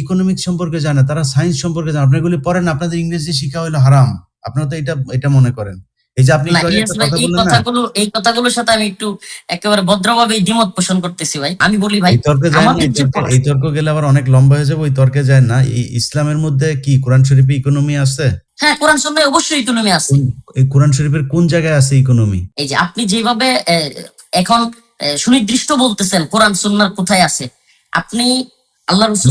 Economics সম্পর্কে জানে তারা সায়েন্স সম্পর্কে জানে। আপনি এগুলি পড়েন আপনাদের ইংরেজি শিক্ষা হলো হারাম। আপনারা তো এটা এটা মনে করেন। এই যে আপনি এই কথাগুলো এই কথাগুলোর সাথে আমি একটু একেবারে ভদ্রভাবে দ্বিমত পোষণ করতেছি ভাই। আমি বলি ভাই তর্কে যায় এই তর্কে গেলে আবার অনেক লম্বা হয়ে যাবে ওই তর্কে যায় না। ইসলামের মধ্যে কি কোরআন শরীফে ইকোনমি আছে? হ্যাঁ কোরআন সন্ন্যায় অবশ্যই ইকোনমি আছে। এই কোরআন শরীফের কোন জায়গায় আছে ইকোনমি এই যে আপনি যেভাবে এখন সুনির্দিষ্ট বলতেছেন কোরআন সুন্নার কোথায় আছে। আপনি আল্লাহ রসুল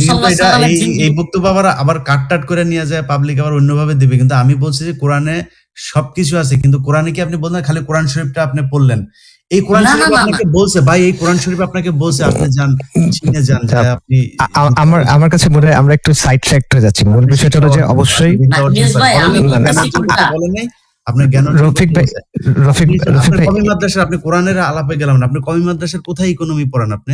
এই বক্তব্য আবার আবার কাট টাট করে নিয়ে যায় পাবলিক আবার অন্যভাবে দিবে। কিন্তু আমি বলছি যে কোরআনে সবকিছু আছে কিন্তু কোরআনে কি আপনি বললেন? খালি কোরআন শরীফটা আপনি পড়লেন। এই কোরআন শরীফ আপনাকে বলছে ভাই এই কোরআন শরীফ আপনাকে বলছে আপনি যান চিনে যান যে আপনি আমার আমার কাছে মনে হয় আমরা একটু সাইড ট্র্যাক হয়ে যাচ্ছি। মূল বিষয়টা হলো যে অবশ্যই? আপনার জ্ঞান রফিক ভাই রফিক আপনি রফিক ভাই। আপনি কোরআনের আলাপে গেলাম না আপনি কমি মাদ্রাসার কোথায় ইকোনমি পড়েন আপনি?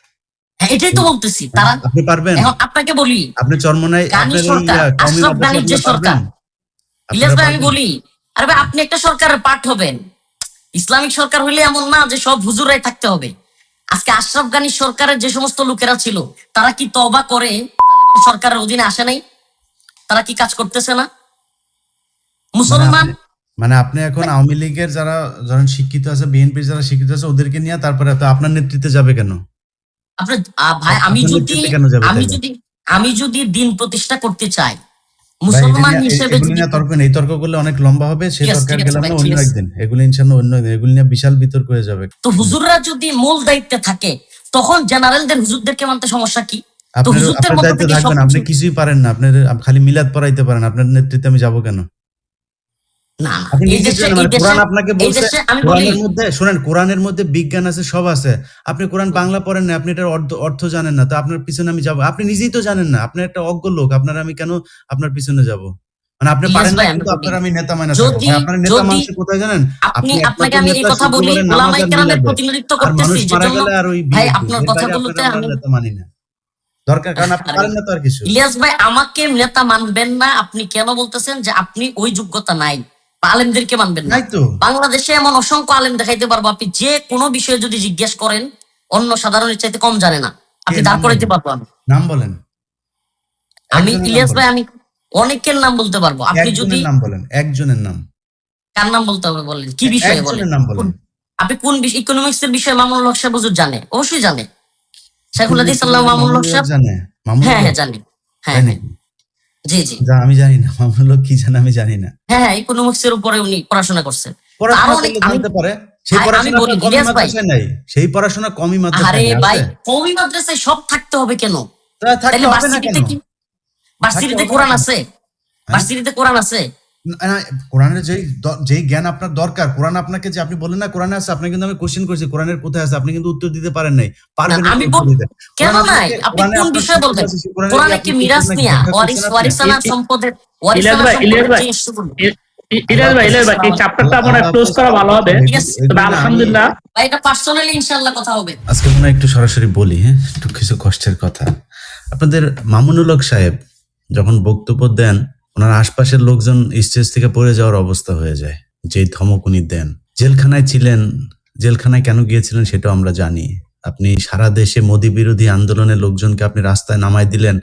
এটাই তো বলতেছি তারা আপনি পারবেন। এখন আপনাকে বলি আপনি চরমনায় গানি সরকার, আশরাফ গানির যে সরকার। ইলিয়াস ভাই আমি বলি আরে ভাই আপনি একটা সরকারের হবেন। ইসলামিক সরকার হলে এমন না যে সব হুজুরাই থাকতে হবে। আজকে আশরাফ গানি সরকারের যে সমস্ত লোকেরা ছিল তারা কি তবা করে সরকারের অধীনে আসে নাই? তারা কি কাজ করতেছে না? মুসলমান? মানে আপনি এখন আওয়ামী লীগের যারা ধরেন শিক্ষিত আছে বিএনপির যারা শিক্ষিত আছে ওদেরকে নিয়ে তারপরে তো আপনার নেতৃত্বে যাবে কেন? আপনার ভাই আমি যদি আমি যদি আমি যদি দিন প্রতিষ্ঠা করতে চাই মুসলমান হিসেবে এগুলি যদি নিয়ে তর্ক নেই। তর্ক করলে অনেক লম্বা হবে সেই তর্কের গেলাম না অন্য একদিন। এগুলি ইনশাল্লাহ অন্য একদিন। এগুলি নিয়ে বিশাল বিতর্ক হয়ে যাবে। তো হুজুররা যদি মূল দায়িত্বে থাকে তখন জেনারেলদের হুজুরদেরকে মানতে সমস্যা কি? আপনার আপনার দায়িত্বে থাকবেন আপনি কিছুই পারেন না। আপনি খালি মিলাদ পড়াইতে পারেন। আপনার নেতৃত্বে আমি যাব কেন? না মানে আপনাকে কোরআনের মধ্যে শুনেন কোরআনের মধ্যে বিজ্ঞান আছে সব আছে। আপনি কোরআন বাংলা পড়েন না আপনি এটার অর্থ জানেন না তো আপনার পিছনে আমি যাব। আপনি নিজেই তো জানেন না আপনি একটা অজ্ঞ লোক আপনার আমি কেন আপনার পিছনে যাব? মানে আপনি পারেন না কিন্তু আপনার আমি নেতা মানে আপনার নেতা মানুষ কোথায় জানেন? আপনি আপনি আপনাকে আমি এই কথা বলি কেরামের প্রতিনিধিত্ব করতেছি ভাই আপনার কথাগুলোতে আমি নেতা মানি না। দরকার কারণ আপনি পারেন না তো আর কিছু। ইলিয়াস ভাই আমাকে নেতা মানবেন না আপনি কেন বলতেছেন যে আপনি ওই যোগ্যতা নাই? আলেমদেরকে মানবেন না। বাংলাদেশে এমন অসংখ্য আলেম দেখাইতে পারব। আপনি যে কোনো বিষয়ে যদি জিজ্ঞেস করেন অন্য সাধারণের চাইতে কম জানে না। আপনি দাঁড় নাম করাইতে পারব আমি। নাম বলেন। আমি ইলিয়াস ভাই আমি অনেকের নাম বলতে পারব। আপনি যদি নাম বলেন একজনের নাম। কার নাম বলতে হবে বলেন? কি বিষয়ে বলেন? নাম বলেন। আপনি কোন ইকোনমিক্স এর বিষয়ে মামুনুল হক সাহেব হুজুর জানে? অবশ্যই জানে। শাইখুল হাদিস আল্লাহ মামুনুল হক সাহেব? জানে। হ্যাঁ হ্যাঁ? জানি। হ্যাঁ হ্যাঁ। নাকি? জি জি। যা আমি জানি না মামুনুল হক কি জানে আমি জানি না। হ্যাঁ হ্যাঁ ইকোনমিক্স এর উপরে উনি পড়াশোনা করছেন পড়াশোনা করলে জানতে পারে সেই পড়াশোনা বলি, আপনার কমই মাত্রা মাদ্রাসায় নাই সেই পড়াশোনা কমই মাদ্রাসায় আরে ভাই কমই মাদ্রাসায় সব থাকতে হবে কেন? তাহলে ভার্সিটিতে কি ভার্সিটিতে কোরআন আছে? ভার্সিটিতে কোরআন আছে? না, না, কোরআনের যেই যেই জ্ঞান আপনার দরকার কোরআন আপনাকে যে আপনি বললেন না কোরআনে আছে আপনি কিন্তু আমি কোশ্চেন করছি কোরআনের কোথায় আছে আপনি কিন্তু উত্তর দিতে পারেন নাই। পারবেন আমি কেন নাই? আপনি কোন বিষয়ে বলবেন? কোরআনে কি মিরাজ নিয়া ওয়ারিস ওয়ারিসানা সম্পদের ওয়ারিসানা সম্পদের ভাই। ভাই ইলিয়াস ভাই এই চ্যাপ্টারটা হয় ক্লোজ করা ভালো হবে? তবে আলহামদুলিল্লাহ। ভাই এটা পার্সোনালি ইনশাআল্লাহ কথা হবে। আজকে মনে একটু সরাসরি বলি হ্যাঁ? একটু কিছু কষ্টের কথা। আপনাদের মামুনুল হক সাহেব যখন বক্তব্য দেন ওনার আশপাশের লোকজন স্টেজ থেকে পড়ে যাওয়ার অবস্থা হয়ে যায়। যেই ধমক উনি দেন। জেলখানায় ছিলেন জেলখানায় কেন গিয়েছিলেন সেটাও আমরা জানি। আপনি সারা দেশে মোদি বিরোধী আন্দোলনের লোকজনকে আপনি রাস্তায় নামাই দিলেন।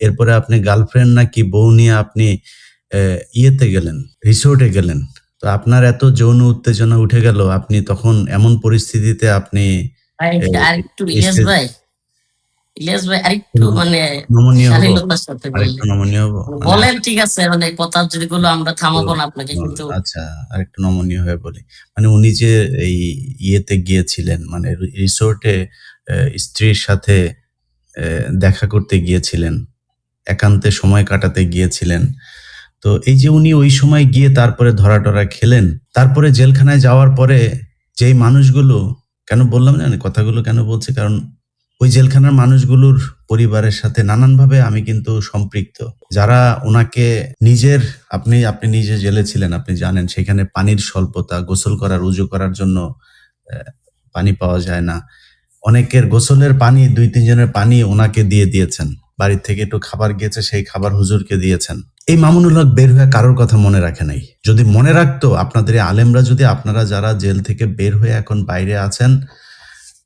এরপরে আপনি গার্লফ্রেন্ড নাকি বউ নিয়ে আপনি ইয়েতে গেলেন রিসোর্টে গেলেন। তো আপনার এত যৌন উত্তেজনা উঠে গেল আপনি তখন এমন পরিস্থিতিতে আপনি ইলিয়াস ভাই ইলিয়াস ভাই আরেকটু মানে শালীনতার সাথে হব। মানে বলেন ঠিক আছে মানে কথা যদি গুলো আমরা থামাবো না আপনাকে কিন্তু। আচ্ছা আরেকটু নমনীয় হয়ে বলি। মানে উনি যে এই ইয়েতে গিয়েছিলেন মানে রিসোর্টে স্ত্রীর সাথে দেখা করতে গিয়েছিলেন একান্তে সময় কাটাতে গিয়েছিলেন তো এই যে উনি ওই সময় গিয়ে তারপরে ধরা টরা খেলেন তারপরে জেলখানায় যাওয়ার পরে যেই মানুষগুলো কেন বললাম জানেন কথাগুলো কেন বলছে? কারণ ওই জেলখানার মানুষগুলোর পরিবারের সাথে নানানভাবে আমি কিন্তু সম্পৃক্ত। যারা ওনাকে নিজের, আপনি আপনি নিজে জেলে ছিলেন, আপনি জানেন, সেখানে পানির স্বল্পতা, গোসল করার, উজু করার জন্য পানি পাওয়া যায় না। অনেকের গোসলের পানি, দুই তিনজনের পানি ওনাকে দিয়ে দিয়েছেন। বাড়ির থেকে একটু খাবার গিয়েছে সেই খাবার হুজুরকে দিয়েছেন। এই মামুনুল হক বের হয়ে কারোর কথা মনে রাখে নাই। যদি মনে রাখতো, আপনাদের আলেমরা যদি, আপনারা যারা জেল থেকে বের হয়ে এখন বাইরে আছেন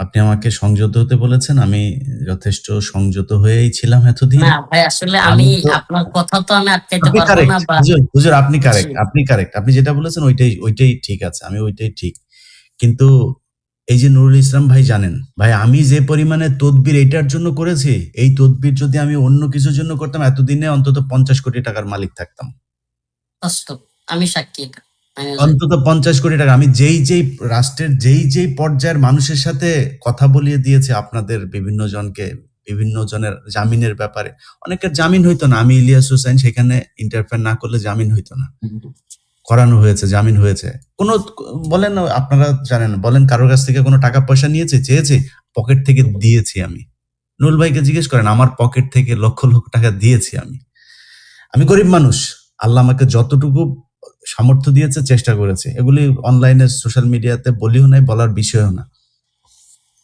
আপনি আমাকে সংযত হতে বলেছেন আমি যথেষ্ট সংযত হয়েই ছিলাম এতদিন। না ভাই আসলে আমি আপনার কথা তো আমি আটকাইতে আপনি পারব না হুজুর আপনি কারেক্ট আপনি কারেক্ট আপনি যেটা বলেছেন ওইটাই ওইটাই ঠিক আছে আমি ওইটাই ঠিক। কিন্তু এই যে নুরুল ইসলাম ভাই জানেন ভাই আমি যে পরিমাণে তদবির এটার জন্য করেছি এই তদবির যদি আমি অন্য কিছুর জন্য করতাম এতদিনে অন্তত পঞ্চাশ কোটি টাকার মালিক থাকতাম। আমি সাক্ষী এটা। অন্তত পঞ্চাশ কোটি টাকা। আমি যেই যেই রাষ্ট্রের যেই যেই পর্যায়ের মানুষের সাথে কথা বলিয়ে দিয়েছে আপনাদের বিভিন্ন জনকে বিভিন্ন জনের জামিনের ব্যাপারে। অনেকের জামিন হইতো না। আমি ইলিয়াস হোসেন সেখানে ইন্টারফেয়ার না করলে জামিন হইতো না। করানো হয়েছে জামিন হয়েছে। কোনো বলেন আপনারা জানেন বলেন কারোর কাছ থেকে কোনো টাকা পয়সা নিয়েছে চেয়েছে পকেট থেকে দিয়েছি আমি। নুল ভাইকে জিজ্ঞেস করেন আমার পকেট থেকে লক্ষ লক্ষ টাকা দিয়েছি আমি। আমি গরিব মানুষ। আল্লাহ আমাকে যতটুকু সামর্থ্য দিয়েছে, চেষ্টা করেছে। এগুলি অনলাইনে সোশ্যাল মিডিয়াতে বলিও নাই, বলার বিষয়ও না।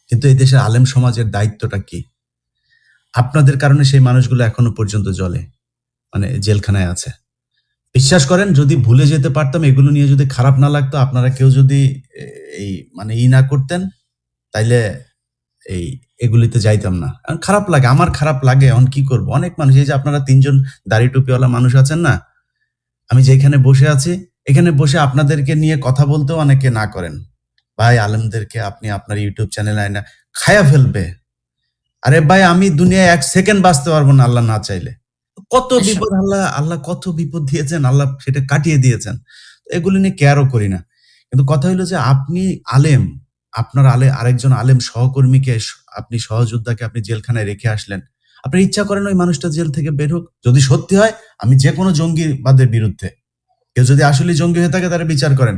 কিন্তু এই দেশের আলেম সমাজের দায়িত্বটা কি? আপনাদের কারণে সেই মানুষগুলো এখনও পর্যন্ত জলে মানে জেলখানায় আছে। বিশ্বাস করেন, যদি ভুলে যেতে পারতাম, এগুলো নিয়ে যদি খারাপ না লাগতো, আপনারা কেউ যদি এই মানে ই না করতেন, তাইলে এই, এগুলিতে যাইতাম না। খারাপ লাগে, আমার খারাপ লাগে, এখন কি করব? অনেক মানুষ, এই যে আপনারা তিনজন দাড়ি টুপিওয়ালা মানুষ আছেন না আমি যেখানে বসে আছি এখানে বসে আপনাদেরকে নিয়ে কথা বলতেও অনেকে না করেন। ভাই আলমদেরকে আপনি আপনার ইউটিউব চ্যানেলে আয়না খায়া ফেলবে। আরে ভাই আমি দুনিয়ায় এক সেকেন্ড বাঁচতে পারব না আল্লাহ না চাইলে। কত বিপদ আল্লাহ আল্লাহ কত বিপদ দিয়েছেন আল্লাহ সেটা কাটিয়ে দিয়েছেন। এগুলি নিয়ে কেয়ারও করি না। কিন্তু কথা হলো যে আপনি আলেম আপনার আলে আরেকজন আলেম সহকর্মীকে আপনি সহযোদ্ধাকে আপনি জেলখানায় রেখে আসলেন। আপনার ইচ্ছা করেন ওই মানুষটা জেল থেকে বের হোক। যদি সত্যি হয়, আমি যে কোনো জঙ্গিবাদের বিরুদ্ধে। কেউ যদি আসলে জঙ্গি হয়ে থাকে, তারা বিচার করেন।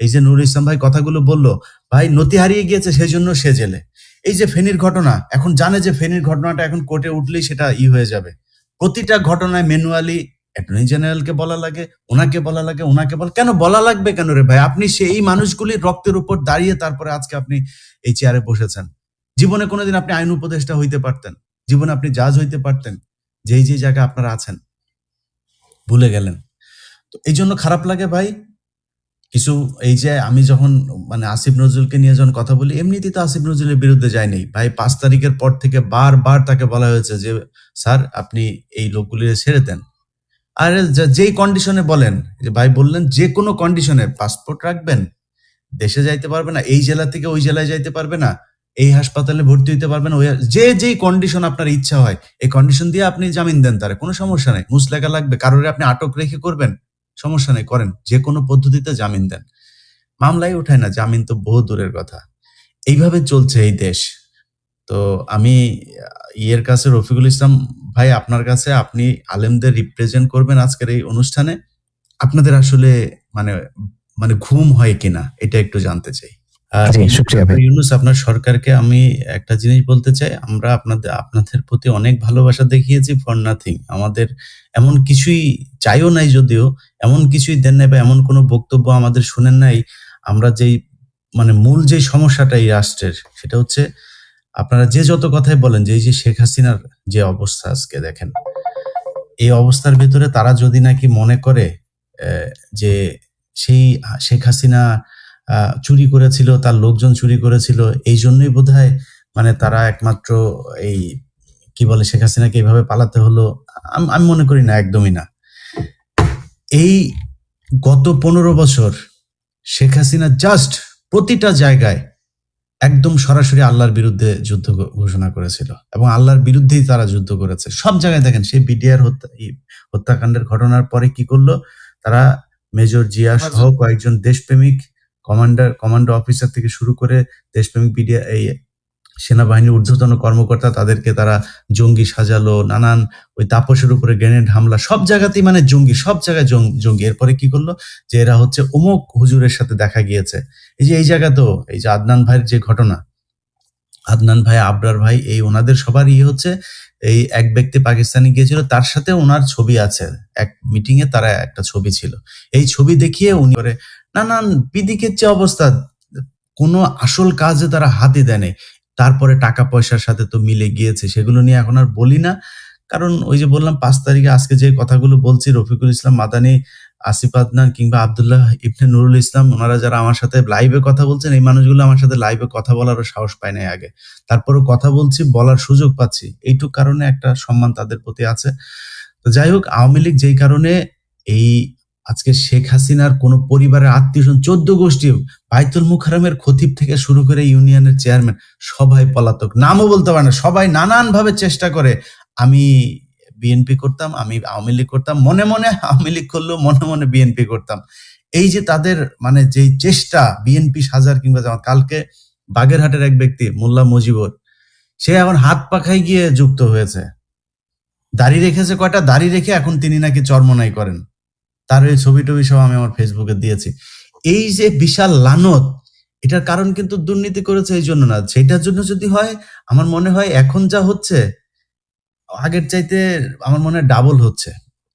এই যে নুরুল ইসলাম ভাই কথাগুলো বলল, ভাই নতি হারিয়ে গিয়েছে সেই জন্য সে জেলে। এই যে ফেনীর ঘটনা, এখন জানে যে ফেনীর ঘটনাটা এখন কোর্টে উঠলেই সেটা ই হয়ে যাবে। প্রতিটা ঘটনায় ম্যানুয়ালি অ্যাটর্নি জেনারেলকে বলা লাগে, ওনাকে বলা লাগে, ওনাকে বলা কেন বলা লাগবে কেন রে ভাই? আপনি সেই মানুষগুলির রক্তের উপর দাঁড়িয়ে তারপরে আজকে আপনি এই চেয়ারে বসেছেন। জীবনে কোনোদিন আপনি আইন উপদেষ্টা হইতে পারতেন। জীবনে আপনি জাজ হইতে পারতেন, যেই যে জায়গায় আপনারা আছেন। ভুলে গেলেন। তো এই জন্য খারাপ লাগে ভাই, কিছু এই যে আমি যখন মানে আসিফ নজরুলকে নিয়ে যখন কথা বলি, এমনিতেই তো আসিফ নজরুলের বিরুদ্ধে যায়নি ভাই, পাঁচ তারিখের পর থেকে বারবার তাকে বলা হয়েছে যে, স্যার, আপনি এই লোকগুলি ছেড়ে দেন। আর যেই কন্ডিশনে বলেন, যে ভাই বললেন যে কোনো কন্ডিশনে পাসপোর্ট রাখবেন, দেশে যাইতে পারবে না, এই জেলা থেকে ওই জেলায় যাইতে পারবে না। এই হাসপাতালে ভর্তি হইতে পারবেন, ওই যে যেই কন্ডিশন আপনার ইচ্ছা হয়, এই কন্ডিশন দিয়ে আপনি জামিন দেন তারে, কোনো সমস্যা নেই। মুসলেখা লাগবে, কারোর আপনি আটক রেখে করবেন, সমস্যা নেই, করেন। যে কোনো পদ্ধতিতে জামিন দেন। মামলাই উঠায় না, জামিন তো বহু দূরের কথা। এইভাবে চলছে এই দেশ। তো আমি ইয়ের কাছে, রফিকুল ইসলাম ভাই, আপনার কাছে আপনি আলেমদের রিপ্রেজেন্ট করবেন আজকের এই অনুষ্ঠানে। আপনাদের আসলে মানে মানে ঘুম হয় কিনা, এটা একটু জানতে চাই। ভাই। ইউনুস আপনার সরকারকে আমি একটা জিনিস বলতে চাই আমরা আপনাদের আপনাদের প্রতি অনেক ভালোবাসা দেখিয়েছি ফর নাথিং আমাদের এমন কিছুই চাইও নাই যদিও এমন কিছুই দেন নাই বা এমন কোনো বক্তব্য আমাদের শুনেন নাই আমরা যেই মানে মূল যে সমস্যাটা এই রাষ্ট্রের সেটা হচ্ছে আপনারা যে যত কথাই বলেন যে এই যে শেখ হাসিনার যে অবস্থা আজকে দেখেন এই অবস্থার ভিতরে তারা যদি নাকি মনে করে আহ, যে সেই শেখ হাসিনা চুরি করেছিল তার লোকজন চুরি করেছিল এই জন্যই বোধহয় মানে তারা একমাত্র এই কি বলে শেখ হাসিনাকে এইভাবে পালাতে হলো আম- আমি মনে করি না একদমই না। এই গত পনেরো বছর শেখ হাসিনা জাস্ট প্রতিটা জায়গায় একদম সরাসরি আল্লাহর বিরুদ্ধে যুদ্ধ ঘোষণা করেছিল এবং আল্লাহর বিরুদ্ধেই তারা যুদ্ধ করেছে। সব জায়গায় দেখেন সেই বিডিআর হত্যা হত্যাকাণ্ডের ঘটনার পরে কি করল? তারা মেজর জিয়া সহ কয়েকজন দেশপ্রেমিক কমান্ডার কমান্ডো অফিসার থেকে শুরু করে দেশপ্রেমিক বিডিআর এই সেনাবাহিনীর ঊর্ধ্বতন কর্মকর্তা, তাদেরকে তারা জঙ্গি সাজালো, নানান ওই তাপসের উপরে গ্রেনেড হামলা, সব জায়গাতেই মানে জঙ্গি, সব জায়গায় জঙ্গি। এরপরে কি করল? যে এরা হচ্ছে অমুক হুজুরের সাথে দেখা গিয়েছে। এই যে এই জায়গাতেও এই যে আদনান ভাইয়ের যে ঘটনা। আদনান ভাই, আবরার ভাই, এই ওনাদের সবার ইয়ে হচ্ছে, এই এক ব্যক্তি পাকিস্তানে গিয়েছিল, তার সাথে ওনার ছবি আছে। এক মিটিং এ তারা একটা ছবি ছিল। এই ছবি দেখিয়ে উনি করে নানান যে অবস্থা। কোনো আসল কাজে তারা হাতে দেয়। তারপরে টাকা পয়সার সাথে তো মিলে গিয়েছে, সেগুলো নিয়ে এখন আর বলি না। কারণ ওই যে বললাম, পাঁচ তারিখে আজকে যে কথাগুলো বলছি, রফিকুল ইসলাম মাদানি, আসিফ আদনান কিংবা আবদুল্লাহ ইবনে নুরুল ইসলাম, ওনারা যারা আমার সাথে লাইভে কথা বলছেন, এই মানুষগুলো আমার সাথে লাইভে কথা বলারও সাহস পায় নাই আগে। তারপরেও কথা বলছি, বলার সুযোগ পাচ্ছি। এইটুক কারণে একটা সম্মান তাদের প্রতি আছে। তো যাই হোক, আওয়ামী লীগ যেই কারণে এই আজকে শেখ হাসিনার কোন পরিবারের আত্মীয় চোদ্দ গোষ্ঠী বাইতুল মুখারমের খতিব থেকে শুরু করে ইউনিয়নের চেয়ারম্যান, সবাই পলাতক। নামও বলতে পারে না, সবাই নানান ভাবে চেষ্টা করে। আমি বিএনপি করতাম, আমি আওয়ামী লীগ করতাম, মনে মনে আওয়ামী লীগ করলেও মনে মনে বিএনপি করতাম। এই যে তাদের মানে যেই চেষ্টা, বিএনপি সাজার কিংবা জামাত, কালকে বাগেরহাটের এক ব্যক্তি, মোল্লা মুজিবুর, সে এখন হাত পাখায় গিয়ে যুক্ত হয়েছে। দাড়ি রেখেছে কয়টা? দাড়ি রেখে এখন তিনি নাকি চর্মনাই করেন। তার এই ছবি টবি সব আমি আমার ফেসবুকে দিয়েছি। এই যে বিশাল লানত, এটার কারণ কিন্তু দুর্নীতি করেছে এই জন্য না। সেটার জন্য যদি হয়, আমার মনে হয় এখন যা হচ্ছে, আগের চাইতে আমার মনে হয় ডাবল হচ্ছে।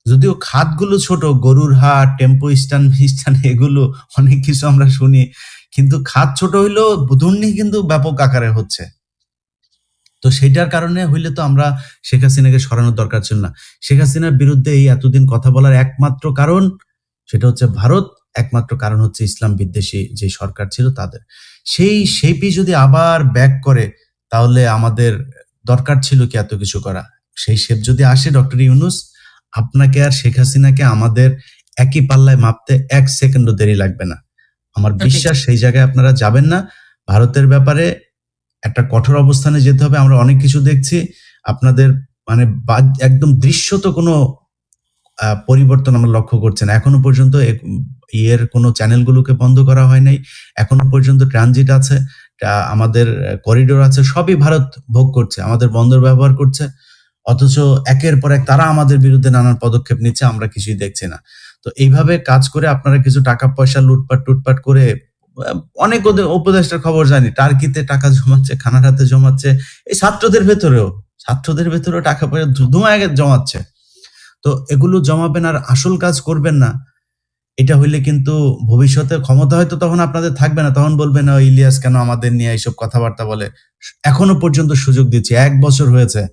যদিও খাতগুলো ছোট, গরুর হাট, টেম্পো স্ট্যান্ড স্ট্যান্ড এগুলো অনেক কিছু আমরা শুনি, কিন্তু খাত ছোট হইলেও দুর্নীতি কিন্তু ব্যাপক আকারে হচ্ছে। তো সেটার কারণে হইলে তো আমরা শেখ হাসিনাকে সরানোর দরকার ছিল না। শেখ হাসিনার বিরুদ্ধে এই এতদিন কথা বলার একমাত্র কারণ সেটা হচ্ছে ভারত একমাত্র কারণ হচ্ছে ইসলাম বিদ্বেষী যে সরকার ছিল তাদের। সেই শেপই যদি আবার ব্যাক করে তাহলে আমাদের দরকার ছিল কি এত কিছু করা। সেই শেপ যদি আসে ডক্টর ইউনুস আপনাকে আর শেখ হাসিনাকে আমাদের একই পাল্লায় মাপতে এক সেকেন্ডও দেরি লাগবে না। আমার বিশ্বাস সেই জায়গায় আপনারা যাবেন না। ভারতের ব্যাপারে একটা কঠোর অবস্থানে যেতে হবে। আমরা অনেক কিছু দেখছি। আপনাদের মানে একদম দৃশ্যত কোনো পরিবর্তন আমরা লক্ষ্য করছি না। এখনও পর্যন্ত ইয়ের কোনো চ্যানেলগুলোকে বন্ধ করা হয় নাই। এখনও পর্যন্ত ট্রানজিট আছে আমাদের করিডোর আছে, সবই ভারত ভোগ করছে, আমাদের বন্দর ব্যবহার করছে। অথচ একের পর এক তারা আমাদের বিরুদ্ধে নানান পদক্ষেপ নিচ্ছে, আমরা কিছুই দেখছি না। তো এইভাবে কাজ করে আপনারা কিছু টাকা পয়সা লুটপাট টুটপাট করে অনেক উপদেষ্টার খবর জানি। টার্কিতে টাকা জমাচ্ছে কানাডাতে জমাচ্ছে এই ছাত্রদের ভেতরেও। ছাত্রদের ভেতরেও টাকা পয়সা ধুমায় জমাচ্ছে। তো এগুলো জমাবেন আর আসল কাজ করবেন না। এটা হইলে কিন্তু ভবিষ্যতে ক্ষমতা হয়তো তখন আপনাদের থাকবে না। তখন বলবেন "ও, ইলিয়াস কেন আমাদের নিয়ে এইসব কথাবার্তা বলে? এখনও পর্যন্ত সুযোগ দিচ্ছে। এক বছর হয়েছে।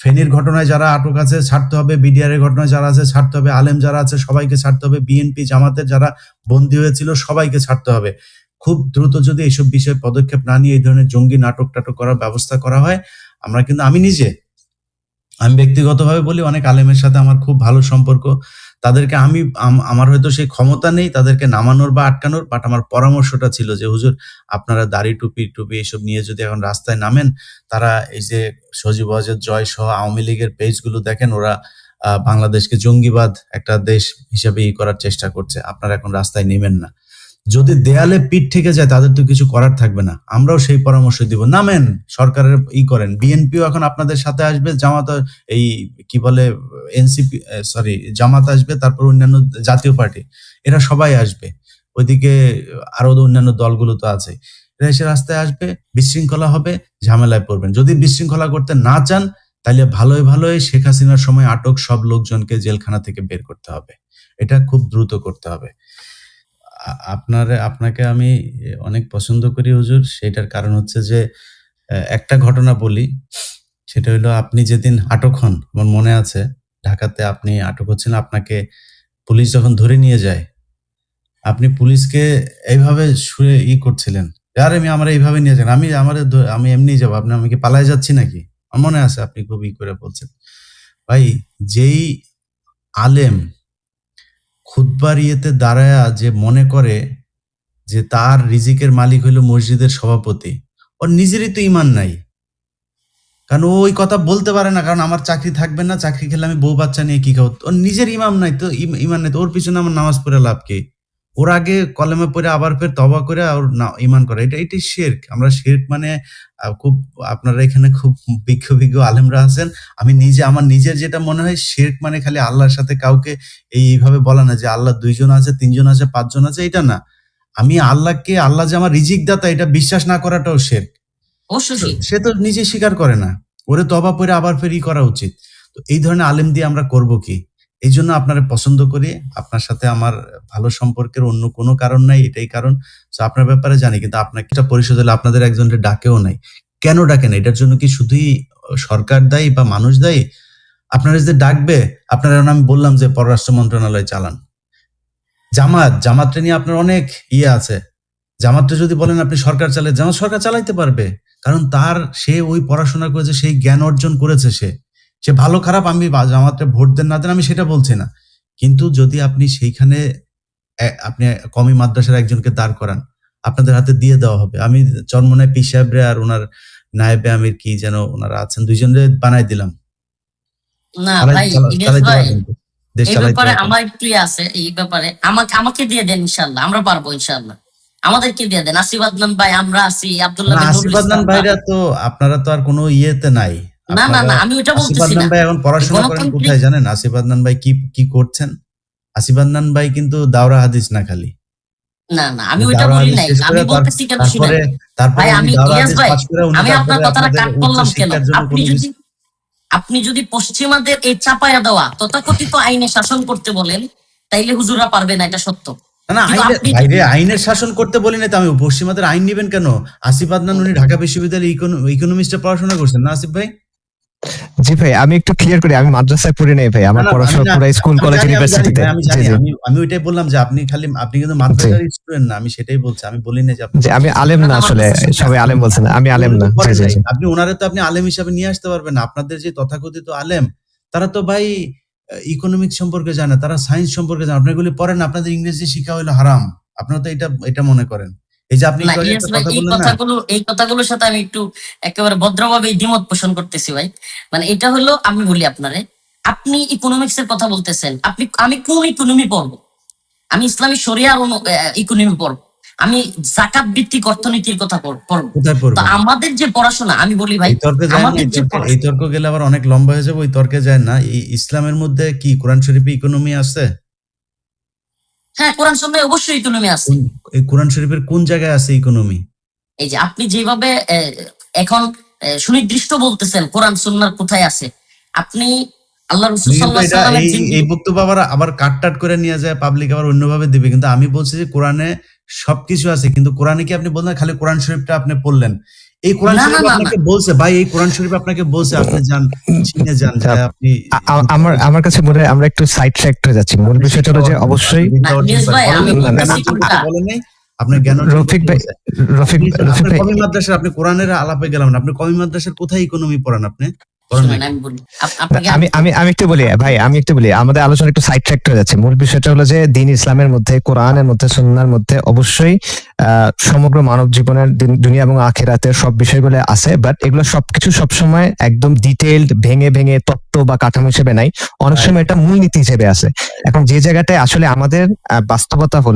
ফেনীর ঘটনায় যারা আটক আছে ছাড়তে হবে। বিডিআর এর ঘটনায় যারা আছে ছাড়তে হবে। আলেম যারা আছে সবাইকে ছাড়তে হবে। বিএনপি জামাতের যারা বন্দী হয়েছিল সবাইকে ছাড়তে হবে। খুব দ্রুত যদি এইসব বিষয়ে পদক্ষেপ না নিয়ে এই ধরনের জঙ্গি নাটক টাটক করার ব্যবস্থা করা হয়, আমরা কিন্তু, আমি নিজে, আমি ব্যক্তিগতভাবে বলি, অনেক আলেমের সাথে আমার খুব ভালো সম্পর্ক। তাদেরকে আমি, আম- আমার হয়তো সেই ক্ষমতা নেই, তাদেরকে নামানোর বা আটকানোর বাট আমার পরামর্শটা ছিল যে, হুজুর, আপনারা দাড়ি টুপি টুপি এসব নিয়ে যদি এখন রাস্তায় নামেন, তারা এই যে সজীব ওয়াজেদ, জয় সহ আওয়ামী লীগের পেজগুলো দেখেন, ওরা বাংলাদেশকে জঙ্গিবাদ একটা দেশ হিসেবে ই করার চেষ্টা করছে। আপনারা এখন রাস্তায় নেমেন না। যদি দেয়ালে পিঠ থেকে যায়, তাদের তো কিছু করার থাকবে না। আমরাও সেই পরামর্শ দিব। নামেন, সরকারের ই করেন। বিএনপিও এখন আপনাদের সাথে আসবে, জামাত, এই কি বলে, এনসিপি সরি, জামাত আসবে, তারপর অন্যান্য জাতীয় পার্টি, এরা সবাই আসবে। ওইদিকে আরও অন্যান্য দলগুলো তো আছে। এরা এসে রাস্তায় আসবে, বিশৃঙ্খলা হবে, ঝামেলায় পড়বেন। যদি বিশৃঙ্খলা করতে না চান, তাহলে ভালোই ভালোই শেখ হাসিনার সময় আটক সব লোকজনকে জেলখানা থেকে বের করতে হবে। এটা খুব দ্রুত করতে হবে। আপনার, আপনাকে আমি অনেক পছন্দ করি হুজুর। সেটার কারণ হচ্ছে যে একটা ঘটনা বলি। সেটা হলো আপনি যেদিন আটক হন, আমার মনে আছে, ঢাকাতে আপনি আটক হচ্ছেন, আপনাকে পুলিশ যখন ধরে নিয়ে যায়, আপনি পুলিশকে এইভাবে শুয়ে ই করছিলেন। আর, আমি, আমার এইভাবে নিয়ে যান, আমি, আমার আমি এমনি যাব, আপনি আমাকে পালায় যাচ্ছি নাকি? আমার মনে আছে আপনি খুব ই করে বলছেন। ভাই, যেই আলেম খুতবার ইয়েতে দাঁড়ায়া যে মনে করে যে তার রিজিকের মালিক হইল মসজিদের সভাপতি, ওর নিজেরই তো ইমান নাই। কারণ ওই কথা বলতে পারে না, কারণ আমার চাকরি থাকবে না, চাকরি খেলে আমি বউ বাচ্চা নিয়ে কি খাব? ওর নিজের ইমাম নাই তো, ইম- ইমান নাই তো, ওর পিছনে আমার নামাজ পড়ে লাভ কি? ওর আগে কলেমে পড়ে আবার ফের তবা করে ওর না ইমান করে। এটা এটাই শেরক। আমরা শেরক মানে খুব আপনারা এখানে খুব বিজ্ঞ বিজ্ঞ আলেমরা আছেন। আমি নিজে আমার নিজের যেটা মনে হয় শেরক মানে খালি আল্লাহর সাথে কাউকে এই এইভাবে বলা না যে আল্লাহ দুইজন আছে তিনজন আছে পাঁচজন আছে এটা না। আমি আল্লাহকে আল্লাহ যে আমার রিজিক দাতা এটা বিশ্বাস না করাটাও শের অবশ্যই। সে তো নিজে স্বীকার করে না। ওরে তবা পরে আবার ফের ই করা উচিত। তো এই ধরনের আলেম দিয়ে আমরা করব কি? এই জন্য আপনারা পছন্দ করি। আপনার সাথে আমার ভালো সম্পর্কের অন্য কোনো কারণ নাই, এটাই কারণ। তো আপনার ব্যাপারে জানি, কিন্তু আপনাকে এটা পরিশোধ হলে আপনাদের একজনের ডাকেও নাই। কেন ডাকে না এটার জন্য কি শুধুই সরকার দায়ী বা মানুষ দায়ী? আপনারা যে ডাকবে, আপনারা আমি বললাম যে পররাষ্ট্র মন্ত্রণালয় চালান। জামাত, জামাতটা নিয়ে আপনার অনেক ইয়ে আছে। জামাতটা যদি বলেন আপনি সরকার চালায়, জামাত সরকার চালাইতে পারবে। কারণ তার, সে ওই পড়াশোনা করেছে, সেই জ্ঞান অর্জন করেছে সে। সে ভালো খারাপ আমি জামাতটা ভোট দেন না দেন আমি সেটা বলছি না। কিন্তু যদি আপনি সেইখানে আপনি কমি মাদ্রাসার একজনকে দাঁড় করান আপনাদের হাতে দিয়ে দেওয়া হবে। আমি চরমনায় পি সাহেবরে আর ওনার নায়েবে আমির কি যেন ওনারা আছেন দুইজনরে বানাই দিলাম। না ভাই এই ব্যাপারে আমার একটু আছে এই ব্যাপারে? আমাকে আমাকে দিয়ে দেন ইনশাল্লাহ আমরা পারব ইনশাল্লাহ আমাদেরকে দিয়ে দেন। আসিফ আদনান ভাই আমরা আছি আব্দুল্লাহ আসিফ আদনান ভাইরা তো আপনারা তো আর কোনো ইয়েতে নাই। না না না আমি ওটা বলতেছি না। ভাই এখন পড়াশোনা করেন কোথায় জানেন? আসিফ আদনান ভাই কি কি করছেন? আসিফ আদনান ভাই কিন্তু দাওরা হাদিস না খালি। না না আমি দাওরা বলি নাই। আমি বলতেছি কেন তারপরে তারপরে আমি ইলিয়াস ভাই, আমি আপনার কথাটা কাট করলাম কেন? আপনি যদি আপনি যদি পশ্চিমাদের এই চাপায়া দেওয়া তথাকথিত আইনে শাসন করতে বলেন তাইলে হুজুরা পারবে না এটা সত্য। না আইনের শাসন করতে বলি না তো আমি পশ্চিমাদের আইন নিবেন কেন? আসিফ আদনান উনি ঢাকা বিশ্ববিদ্যালয়ে ইকোনমিক্সে পড়াশোনা করছেন না আসিফ ভাই? জি ভাই আমি একটু ক্লিয়ার করি আমি মাদ্রাসায় পড়ি নাই ভাই আমার পড়াশোনা পুরো স্কুল কলেজ ইউনিভার্সিটিতে আমি জানি, আমি আমি ওইটাই বললাম যে আপনি খালি আপনি কিন্তু মাদ্রাসার স্টুডেন্ট না আমি সেটাই বলছি আমি বলি না যে আপনি আমি আলেম না আসলে সবাই আলেম বলছেন আমি আলেম না। জি জি আপনি ওনারে তো আপনি আলেম হিসাবে নিয়ে আসতে পারবেন না আপনাদের যে তথাকথিত আলেম তারা তো ভাই ইকোনমিক সম্পর্কে জানে তারা সায়েন্স সম্পর্কে জানে আপনার এগুলি পড়েন আপনাদের ইংরেজি শিক্ষা হইল হারাম আপনারা তো এটা এটা মনে করেন। এই যে আপনি এই কথাগুলোর সাথে আমি একটু একেবারে ভদ্রভাবে দ্বিমত পোষণ করতেছি ভাই। মানে এটা হলো আমি বলি আপনারে আপনি ইকোনমিক্স এর কথা বলতেছেন আপনি আমি কোন ইকোনমি পড়ব? আমি ইসলামী শরিয়ার ইকোনমি পড়ব। আমি জাকাত ভিত্তিক অর্থনীতির কথা পড়- পড়ব। আমাদের যে পড়াশোনা আমি বলি ভাই এই তর্ক গেলে আবার অনেক লম্বা হয়ে যাবে ওই তর্কে যায় না। ইসলামের মধ্যে কি কোরআন শরীফে ইকোনমি আছে হ্যাঁ কোরআন সন্ন্যায় অবশ্যই ইকোনমি আছে। এই কোরআন শরীফের কোন জায়গায় আছে ইকোনমি এই যে আপনি যেভাবে এখন সুনির্দিষ্ট বলতেছেন কোরআন সুন্নার কোথায় আছে আপনি আল্লাহ রসুল এই বক্তব্য আবার আবার কাট টাট করে নিয়ে যায় পাবলিক আবার অন্যভাবে দিবে। কিন্তু আমি বলছি যে কোরআনে সবকিছু আছে কিন্তু কোরআনে কি আপনি বললেন খালি কোরআন শরীফটা আপনি পড়লেন? এই কোরআন শরীফ আপনাকে বলছে ভাই এই কোরআন শরীফ আপনাকে বলছে আপনি যান চীনে যান আপনি আ- আ- আমার আমার কাছে মনে হয় আমরা একটু সাইড ট্র্যাক হয়ে যাচ্ছি। মূল বিষয়টা হলো যে অবশ্যই? আপনার জ্ঞান অর্জন রফিক ভাই রফিক আপনি রফিক ভাই। কমি মাদ্রাসার আপনি কোরআনের আলাপে গেলাম না আপনি কমি মাদ্রাসার কোথায় ইকোনমি পড়ান আপনি? আমি আপনাকে আমি আমি আমি একটু বলি ভাই আমি একটু বলি আমাদের আলোচনা একটু সাইড ট্র্যাক হয়ে যাচ্ছে। মূল বিষয়টা হলো যে দিন ইসলামের মধ্যে কোরআনের মধ্যে সুন্নাহর মধ্যে অবশ্যই আহ, সমগ্র মানব জীবনের দিন- দুনিয়া এবং আখেরাতের সব বিষয়গুলো আছে বাট এগুলো সবকিছু সবসময় একদম ডিটেইলড ভেঙে ভেঙে তত্ত্ব বা কাঠামো হিসেবে নাই। অনেক সময় এটা মূলনীতি হিসেবে আছে। এখন যে জায়গাটায় আসলে আমাদের আহ, বাস্তবতা হলো